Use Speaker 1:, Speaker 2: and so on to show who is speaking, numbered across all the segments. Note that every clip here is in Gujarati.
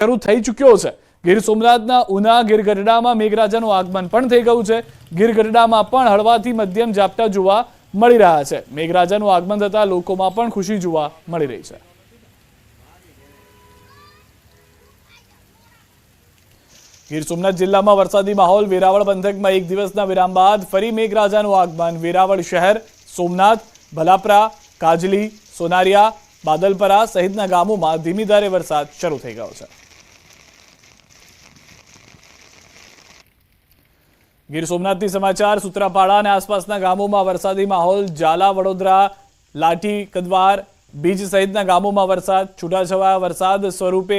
Speaker 1: શરૂ થઈ ચૂક્યો છે. ગીર સોમનાથના ઉના ગીર મેઘરાજાનું આગમન પણ થઈ ગયું છે. ગીર પણ હળવાથી મધ્યમ ઝાપટા જોવા મળી રહ્યા છે. મેઘરાજાનું આગમન થતા લોકોમાં પણ ખુશી જોવા મળી રહી છે. ગીર સોમનાથ જિલ્લામાં વરસાદી માહોલ, વેરાવળ પંથકમાં એક દિવસના વિરામ બાદ ફરી મેઘરાજાનું આગમન. વેરાવળ શહેર, સોમનાથ, ભલાપરા, કાજલી, સોનારિયા, બાદલપરા સહિતના ગામોમાં ધીમી ધારે વરસાદ શરૂ થઈ ગયો છે. ગીર સોમનાથથી સમાચાર, સૂત્રાપાડા અને આસપાસના ગામોમાં વરસાદી માહોલ, ઝાલા, વડોદરા, લાઠી, કદવાર બીજ સહિતના ગામોમાં વરસાદ, છૂટાછવાયા વરસાદ સ્વરૂપે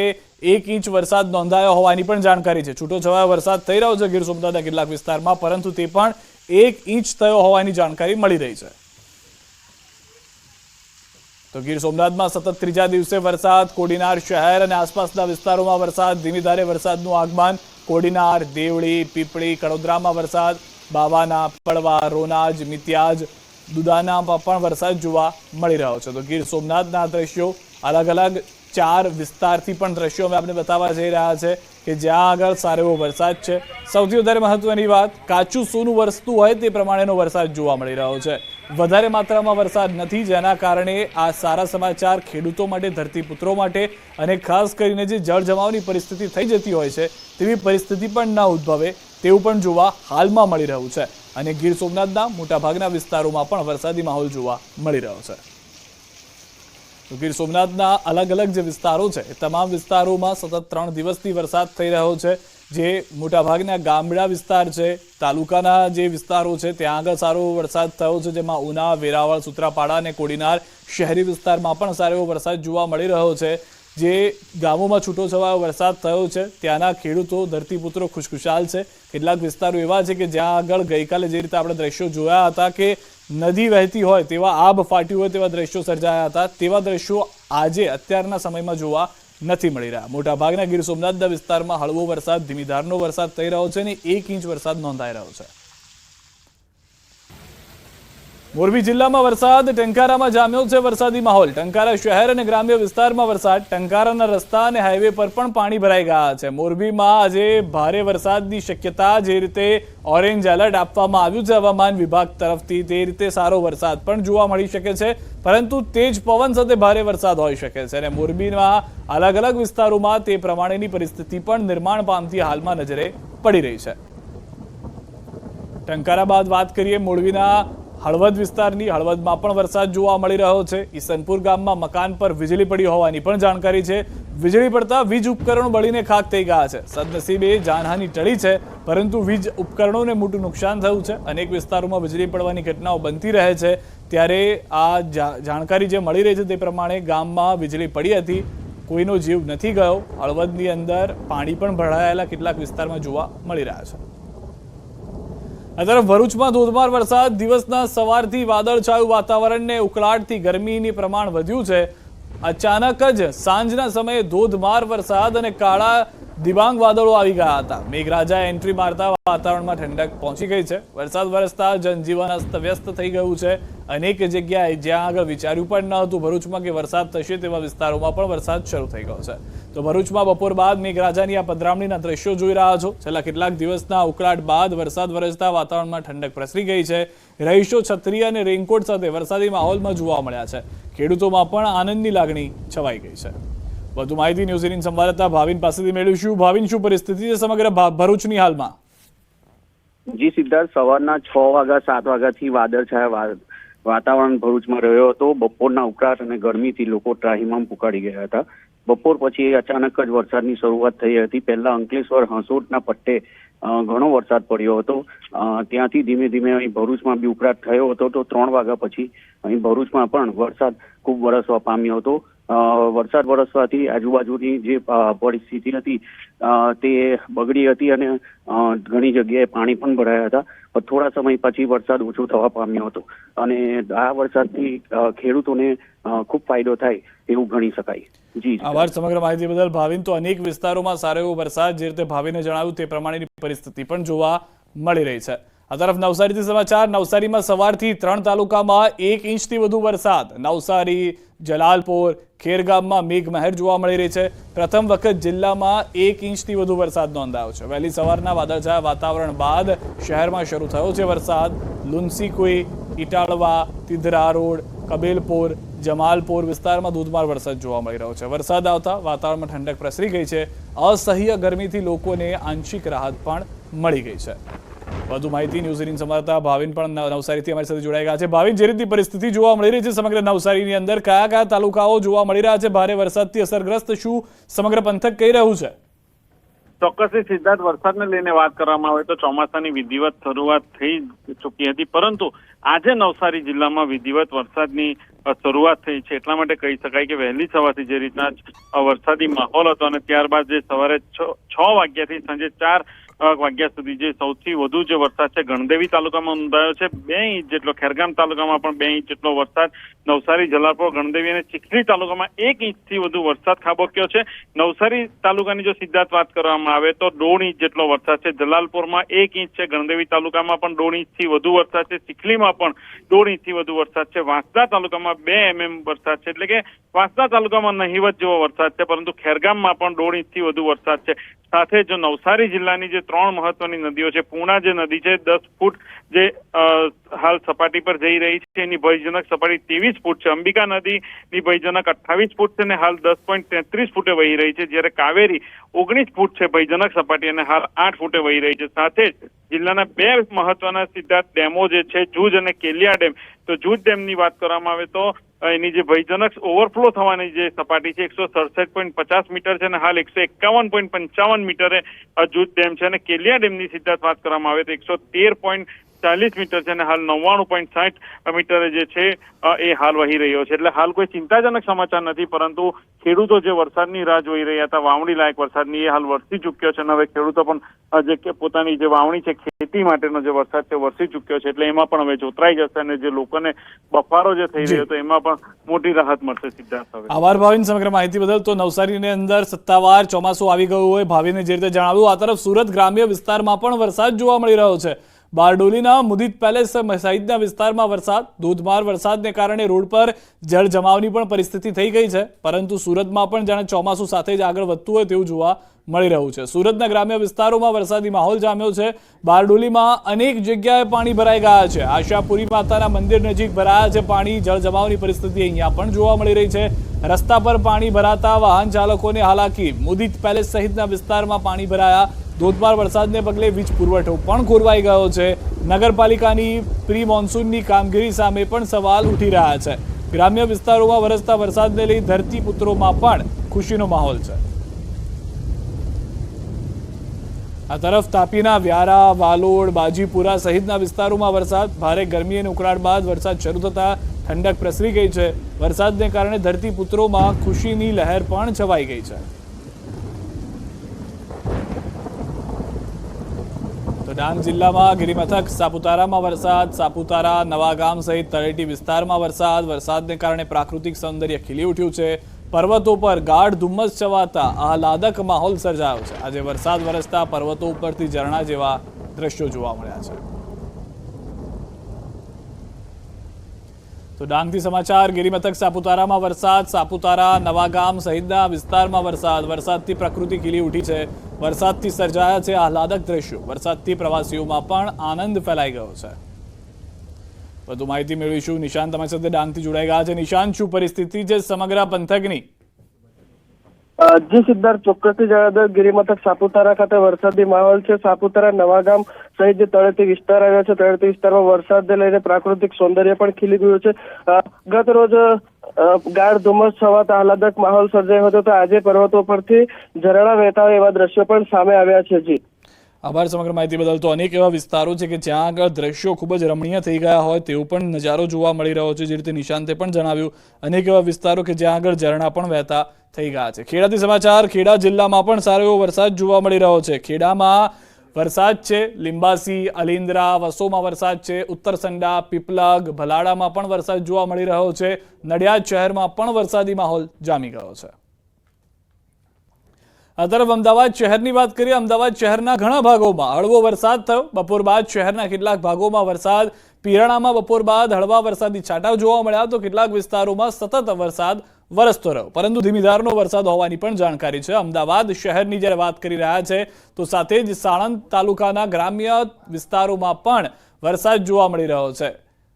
Speaker 1: એક ઇંચ વરસાદ નોંધાયો હોવાની પણ જાણકારી છે. છૂટોછવાયો વરસાદ થઈ રહ્યો છે ગીર સોમનાથના કેટલાક વિસ્તારમાં, પરંતુ તે પણ એક ઇંચ થયો હોવાની જાણકારી મળી રહી છે. તો ગીર સોમનાથમાં સતત ત્રીજા દિવસે વરસાદ, કોડીનાર શહેર અને આસપાસના વિસ્તારોમાં વરસાદ, ધીમી ધારે વરસાદનું આગમન કોડીનાર, દેવળી, પીપળી, કડોદરામાં વરસાદ, બાવાના, પડવા, રોનાજ, મિત્યાજ, દુદાનામાં પણ વરસાદ જોવા મળી રહ્યો છે. તો ગીર સોમનાથના દ્રશ્યો અલગ અલગ ચાર વિસ્તારથી પણ દ્રશ્યો અમે આપને બતાવવા જઈ રહ્યા છે કે જ્યાં આગળ સારો એવો વરસાદ છે. સૌથી વધારે મહત્વની વાત કાચું સોનું વરસતું હોય તે પ્રમાણેનો વરસાદ જોવા મળી રહ્યો છે. વધારે માત્રામાં વરસાદ નથી, જેના કારણે આ સારા સમાચાર ખેડૂતો માટે, ધરતીપુત્રો માટે અને ખાસ કરીને જે જળ જમાવની પરિસ્થિતિ થઈ જતી હોય છે, તેવી પરિસ્થિતિ પણ ન ઉદ્ભવે, તેવું પણ જોવા હાલમાં મળી રહ્યું છે. અને ગીર સોમનાથના મોટાભાગના વિસ્તારોમાં પણ વરસાદી માહોલ જોવા મળી રહ્યો છે. તો ગીર સોમનાથના અલગ અલગ જે વિસ્તારો છે તમામ વિસ્તારોમાં સતત ત્રણ દિવસથી વરસાદ થઈ રહ્યો છે. જે મોટાભાગના ગામડા વિસ્તાર છે, તાલુકાના જે વિસ્તારો છે, ત્યાં આગળ સારો વરસાદ થયો છે, જેમાં ઉના, વેરાવળ, સુત્રાપાડા અને કોડીનાર શહેરી વિસ્તારમાં પણ સારો એવો વરસાદ જોવા મળી રહ્યો છે. જે ગામોમાં છૂટોછવાયો વરસાદ થયો છે, ત્યાંના ખેડૂતો, ધરતીપુત્રો ખુશખુશાલ છે. કેટલાક વિસ્તારો એવા છે કે જ્યાં આગળ ગઈકાલે જે રીતે આપણે દ્રશ્યો જોયા હતા કે નદી વહેતી હોય તેવા આબ ફાટ્યું હોય તેવા દ્રશ્યો સર્જાયા હતા. તેવા દ્રશ્યો આજે અત્યારના સમયમાં જોવા નથી મળી રહ્યા. મોટાભાગના ગીર સોમનાથના વિસ્તારમાં હળવો વરસાદ ધીમીધારનો વરસાદ થઈ રહ્યો છે અને એક ઇંચ વરસાદ નોંધાઈ રહ્યો છે. મોરબી જિલ્લામાં વરસાદ, ટંકારામાં જામ્યો છે વરસાદી માહોલ. ટંકારા શહેર અને ગ્રામ્ય વિસ્તારમાં વરસાદ, ટંકારાના રસ્તા અને હાઈવે પર પણ પાણી ભરાઈ ગયા છે. મોરબીમાં આજે ભારે વરસાદની શક્યતા જે રીતે ઓરેન્જ એલર્ટ આપવામાં આવ્યું છે હવામાન વિભાગ તરફથી, તે રીતે સારો વરસાદ પણ જોવા મળી શકે છે. પરંતુ તેજ પવન સાથે ભારે વરસાદ હોઈ શકે છે અને મોરબીમાં અલગ અલગ વિસ્તારોમાં તે પ્રમાણેની પરિસ્થિતિ પણ નિર્માણ પામતી હાલમાં નજરે પડી રહી છે. ટંકારા બાદ વાત કરીએ મોરબીના હળવદ વિસ્તારની હળવદમાં પણ વરસાદ જોવા મળી રહ્યો છે. ઈસનપુર ગામમાં મકાન પર વીજળી પડી હોવાની પણ જાણકારી છે. વીજળી પડતા વીજ ઉપકરણો બળીને ખાક થઈ ગયા છે. સદનસીબે જાનહાની ટળી છે, પરંતુ વીજ ઉપકરણોને મોટું નુકસાન થયું છે. અનેક વિસ્તારોમાં વીજળી પડવાની ઘટનાઓ બનતી રહે છે. ત્યારે આ જાણકારી જે મળી રહી છે તે પ્રમાણે ગામમાં વીજળી પડી હતી. કોઈનો જીવ નથી ગયો. હળવદની અંદર પાણી પણ ભરાયેલા કેટલાક વિસ્તારમાં જોવા મળી રહ્યા છે. આ તરફ ભરૂચમાં ધોધમાર વરસાદ, દિવસના સવારથી વાદળછાયું વાતાવરણને ઉકળાટથી ગરમીની પ્રમાણ વધ્યું છે. અચાનક જ સાંજના સમયે ધોધમાર વરસાદ અને કાળા દિબાંગ વાદળો આવી ગયા હતા. મેઘરાજાએ એન્ટ્રી મારતા વાતાવરણમાં ઠંડક પહોંચી ગઈ છે. વરસાદ વરસતા જનજીવન અસ્તવ્યસ્ત થઈ ગયું છે. અનેક જગ્યાએ જ્યાં આગળ વિચાર્યું પણ ન હતું ભરૂચમાં કે વરસાદ થશે તેવા વિસ્તારોમાં પણ વરસાદ શરૂ થઈ ગયો છે. તો ભરૂચમાં બપોર બાદ મેઘરાજાની આ પધરામણીના દ્રશ્યો જોઈ રહ્યા છો. છેલ્લા કેટલાક દિવસના ઉકળાટ બાદ વરસાદ વરસતા વાતાવરણમાં ઠંડક પ્રસરી ગઈ છે. રહીશો છત્રી અને રેઇનકોટ સાથે વરસાદી માહોલમાં જોવા મળ્યા છે. ખેડૂતોમાં પણ આનંદની લાગણી છવાઈ ગઈ છે. વધુ માહિતી ન્યૂઝ એટીન સંવાદદાતા ભાવિન પાસેથી મેળવીશું. ભાવિન, શું પરિસ્થિતિ છે સમગ્ર ભરૂચની હાલમાં?
Speaker 2: જી સિદ્ધાર્થ, સવારના છ વાગ્યા, સાત વાગ્યાથી વાદળછાયા વાતાવરણ ભરૂચમાં રહ્યો હતો. બપોરના ઉકળાટ અને ગરમીથી લોકો ત્રાહિમામ પુકાડી ગયા હતા. બપોર પછી અચાનક જ વરસાદની શરૂઆત થઈ હતી. પહેલા અંકલેશ્વર હંસોટના પટ્ટે ઘણો વરસાદ પડ્યો હતો. ત્યાંથી ધીમે ધીમે અહીં ભરૂચમાં બી ઉકળાટ થયો હતો. તો ત્રણ વાગ્યા પછી અહીં ભરૂચમાં પણ વરસાદ ખૂબ વરસવા પામ્યો હતો. વરસાદ વરસવાથી આજુબાજુની જે પરિસ્થિતિ હતી તે બગડી હતી અને ઘણી જગ્યાએ પાણી પણ ભરાયા હતા. પણ થોડા સમય પછી વરસાદ ઓછો થવા પામ્યો હતો. અને આ વરસાદથી ખેડૂતોને ખૂબ ફાયદો થાય એવું ગણી શકાય. જી.
Speaker 1: આભાર. સમગ્ર માહિતી બદલ ભાવિન તો અનેક વિસ્તારોમાં સારો એવો વરસાદ જે રીતે ભાવિને જણાવ્યું તે પ્રમાણેની પરિસ્થિતિ પણ જોવા મળી રહી છે. આ તરફ નવસારીથી સમાચાર. નવસારીમાં સવારથી ત્રણ તાલુકામાં એક ઇંચથી વધુ વરસાદ. નવસારી જલાલપોર, ખેરગામમાં મેઘમહેર જોવા મળી રહી છે. પ્રથમ વખત જિલ્લામાં એક ઇંચથી વધુ વરસાદ નોંધાયો છે. વહેલી સવારના વાદળછાયા વાતાવરણ બાદ શહેરમાં શરૂ થયો છે વરસાદ. લુન્સીકુઈ, ઇટાળવા, તિધરા રોડ, કબેલપોર, જમાલપોર વિસ્તારમાં ધોધમાર વરસાદ જોવા મળી રહ્યો છે. વરસાદ આવતા વાતાવરણમાં ઠંડક પ્રસરી ગઈ છે. અસહ્ય ગરમીથી લોકોને આંશિક રાહત પણ મળી ગઈ છે. વધુ માહિતી ન્યૂઝ એટીન સંવાદદાતા ભાવિન પણ નવસારીથી અમારી સાથે જોડાઈ ગયા છે. ભાવિન, જે રીતની પરિસ્થિતિ જોવા મળી રહી છે સમગ્ર નવસારીની અંદર, કયા કયા તાલુકાઓ જોવા મળી રહ્યા છે? ભારે વરસાદથી અસરગ્રસ્ત શું સમગ્ર પંથક કહી રહ્યું છે?
Speaker 3: ચોક્કસથી સિદ્ધાર્થ વરસાદને લઈને વાત કરવામાં આવે તો ચોમાસાની વિધિવત શરૂઆત થઈ ચૂકી હતી. પરંતુ આજે નવસારી જિલ્લામાં વિધિવત વરસાદની શરૂઆત થઈ છે. એટલા માટે કહી શકાય કે વહેલી સવારથી જે રીતના વરસાદી માહોલ હતો અને ત્યારબાદ જે સવારે છ વાગ્યાથી સાંજે ચાર વાગ્યા સુધી જે સૌથી વધુ જે વરસાદ છે, ગણદેવી તાલુકામાં નોંધાયો છે. બે ઇંચ જેટલો ખેરગામ તાલુકામાં પણ બે ઇંચ જેટલો વરસાદ. નવસારી જલાપોર ગણદેવી અને ચીખલી તાલુકામાં એક ઇંચથી વધુ વરસાદ ખાબક્યો છે. નવસારી તાલુકાની જો સિદ્ધાર્થ વાત કરવામાં આવે તો દોઢ ઇંચ જેટલો વરસાદ છે. જલાલપોરમાં એક ઇંચ છે, ગણદેવી તાલુકામાં પણ દોઢ ઇંચથી વધુ વરસાદ છે. ચીખલીમાં પણ દોઢ ઇંચથી વધુ વરસાદ છે. વાંસદા તાલુકામાં બે એમએમ વરસાદ છે. એટલે કે વાંસદા તાલુકામાં નહીવત જેવો વરસાદ છે, પરંતુ ખેરગામમાં પણ દોઢ ઇંચથી વધુ વરસાદ છે. સાથે જો નવસારી જિલ્લાની જે ત્રણ મહત્વની નદીઓ છે. પૂર્ણા જે નદી છે, દસ ફૂટ જે હાલ સપાટી પર જઈ રહી છે. એની ભયજનક સપાટી ત્રેવીસ ફૂટ છે. અંબિકા નદીની ભયજનક અઠ્ઠાવીસ ફૂટ છે અને હાલ દસ પોઈન્ટ તેત્રીસ ફૂટે વહી રહી છે. જ્યારે કાવેરી ઓગણીસ ફૂટ છે ભયજનક સપાટી અને હાલ આઠ ફૂટે વહી રહી છે. સાથે જ જિલ્લાના બે મહત્વના સિદ્ધાર્થ ડેમો જે છે, જૂજ અને કેલિયા ડેમ. તો જૂજ ડેમની વાત કરવામાં આવે તો એની જે ભયજનક ઓવરફ્લો થવાની જે સપાટી છે એકસો સડસઠ પોઈન્ટ પચાસ મીટર છે અને હાલ એકસો એકાવન પોઈન્ટ પંચાવન મીટરે અ, ડેમ છે અને કેલિયા ડેમની સિદ્ધાર્થ વાત કરવામાં આવે તો એકસો તેર પોઈન્ટ ચાલીસ મીટર છે અને હાલ નવ્વાણું પોઈન્ટ સાઠ મીટરે જે છે એ હાલ વહી રહ્યો છે. એટલે હાલ કોઈ ચિંતાજનક સમાચાર નથી પરંતુ ખેડૂતો જે વરસાદની રાહ જોઈ રહ્યા હતા વાવણી લાયક વરસાદની એ હાલ વરસી ચૂક્યો છે. અને હવે ખેડૂતો પણ જે પોતાની જે વાવણી છે ખેતી માટેનો જે વરસાદ છે વરસી ચૂક્યો છે. એટલે એમાં પણ હવે જોતરાઈ જશે અને જે લોકોને બફારો જે થઈ રહ્યો હતો એમાં પણ મોટી રાહત મળશે સિદ્ધાર્થ હવે.
Speaker 1: આભાર ભાવિન સમગ્ર માહિતી બદલ. તો નવસારીની અંદર સત્તાવાર ચોમાસું આવી ગયું હોય ભાવિને જે રીતે જણાવ્યું આ તરફ સુરત ગ્રામ્ય વિસ્તારમાં પણ વરસાદ જોવા મળી રહ્યો છે. બારડોલીના મુદિત પેલેસ સહિતના વિસ્તારમાં વરસાદ, ધોધમાર વરસાદને કારણે રોડ પર જળ જમાવની પણ પરિસ્થિતિ થઈ ગઈ છે. પરંતુ સુરતમાં પણ જાણે ચોમાસું સાથે જ આગળ વધતું હોય તેવું જોવા મળી રહ્યું છે. સુરતના ગ્રામ્ય વિસ્તારોમાં વરસાદી માહોલ જામ્યો છે. બારડોલીમાં અનેક જગ્યાએ પાણી ભરાઈ ગયા છે. આશાપુરી માતાના મંદિર નજીક ભરાયા છે. પાણી, જળ જમાવની પરિસ્થિતિ અહીંયા પણ જોવા મળી રહી છે. રસ્તા પર પાણી ભરાતા વાહન ચાલકોને હાલાકી, મુદિત પેલેસ સહિતના વિસ્તારમાં પાણી ભરાયા ધોધમાર વરસાદને પગલે વીજ પુરવઠો પણ ખોરવાઈ ગયો છે. નગરપાલિકાની પ્રી મોન્સૂનની કામગીરી સામે પણ સવાલ ઉઠી રહ્યા છે. ગ્રામ્ય વિસ્તારોમાં વરસતા વરસાદને લઈ ધરતીપુત્રોમાં પણ ખુશીનો માહોલ છે. આ તરફ તાપીના વ્યારા, વાલોડ, બાજીપુરા સહિતના વિસ્તારોમાં વરસાદ, ભારે ગરમી અને ઉકળાટ બાદ વરસાદ શરૂ થતા ઠંડક પ્રસરી ગઈ છે. વરસાદને કારણે ધરતીપુત્રોમાં ખુશીની લહેર પણ છવાઈ ગઈ છે. તો ડાંગ જિલ્લામાં ગિરિમથક, સાપુતારામાં વરસાદ, સાપુતારા, નવાગામ સહિત તળેટી વિસ્તારમાં વરસાદ. વરસાદને કારણે પ્રાકૃતિક સૌંદર્ય ખીલી ઉઠ્યું છે. પર્વતો પર ગાઢ ધુમ્મસ છવાતા આહલાદક માહોલ સર્જાયો છે. આજે વરસાદ વરસતા પર્વતો ઉપરથી ઝરણા જેવા દ્રશ્યો જોવા મળ્યા છે. તો ડાંગથી સમાચાર, ગિરિમથક, સાપુતારામાં વરસાદ, સાપુતારા, નવાગામ સહિતના વિસ્તારમાં વરસાદ. વરસાદથી પ્રકૃતિ ખીલી ઉઠી છે. વરસાદથી સર્જાયા છે આહલાદક દ્રશ્યો. વરસાદથી પ્રવાસીઓમાં પણ આનંદ ફેલાઈ ગયો છે. વધુ માહિતી મેળવીશું. નિશાંત તમારી સાથે ડાંગથી જોડાઈ ગયા છે. નિશાંત, શું પરિસ્થિતિ છે સમગ્ર પંથકની?
Speaker 4: જી સિદ્ધાર્થ, ચોક્કસથી ગિરિમથક સાપુતારા ખાતે વરસાદી માહોલ છે. સાપુતારા, નવાગામ સહિત જે તળેટી વિસ્તાર આવ્યો છે તળેટી વિસ્તારમાં વરસાદને લઈને પ્રાકૃતિક સૌંદર્ય પણ ખીલી ગયું છે. ગત રોજ ગાઢ ધુમ્મસ છવાતા આહલાદક માહોલ સર્જાયો હતો. તો આજે પર્વતો પરથી ઝરણા વહેતા હોય એવા દ્રશ્યો પણ સામે આવ્યા છે. જી.
Speaker 1: આભાર સમગ્ર માહિતી બદલ. તો અનેક એવા વિસ્તારો છે કે જ્યાં આગળ દ્રશ્યો ખૂબ જ રમણીય થઈ ગયા હોય તેવો પણ નજારો જોવા મળી રહ્યો છે, જે રીતે નિશાંતે પણ જણાવ્યું. અનેક એવા વિસ્તારો કે જ્યાં આગળ ઝરણા પણ વહેતા થઈ ગયા છે. ખેડાથી સમાચાર, ખેડા જિલ્લામાં પણ સારો એવો વરસાદ જોવા મળી રહ્યો છે. ખેડામાં વરસાદ છે, લિંબાસી અલિન્દ્રા વસોમાં વરસાદ છે, ઉત્તરસંડા, પીપલગ, ભલાડામાં પણ વરસાદ જોવા મળી રહ્યો છે. નડિયાદ શહેરમાં પણ વરસાદી માહોલ જામી ગયો છે. આ તરફ અમદાવાદ શહેરની વાત કરીએ, અમદાવાદ શહેરના ઘણા ભાગોમાં હળવો વરસાદ થયો. બપોર બાદ શહેરના કેટલાક ભાગોમાં વરસાદ, પીરાણામાં બપોર બાદ હળવા વરસાદી છાંટા જોવા મળ્યા તો કેટલાક વિસ્તારોમાં સતત વરસાદ વરસતો રહ્યો. પરંતુ ધીમીધારનો વરસાદ હોવાની પણ જાણકારી છે. અમદાવાદ શહેરની જ્યારે વાત કરી રહ્યા છે, તો સાથે જ સાણંદ તાલુકાના ગ્રામ્ય વિસ્તારોમાં પણ વરસાદ જોવા મળી રહ્યો છે.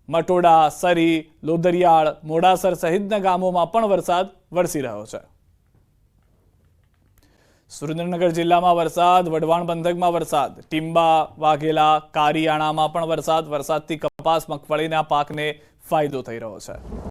Speaker 1: મટોડા, સરી, લોદરિયાળ, મોડાસર સહિતના ગામોમાં પણ વરસાદ વરસી રહ્યો છે. સુરેન્દ્રનગર જિલ્લામાં વરસાદ, વઢવાણ પંથકમાં વરસાદ, ટીંબા, વાઘેલા, કારિયાણામાં પણ વરસાદ. વરસાદથી કપાસ, મગફળીના પાકને ફાયદો થઈ રહ્યો છે.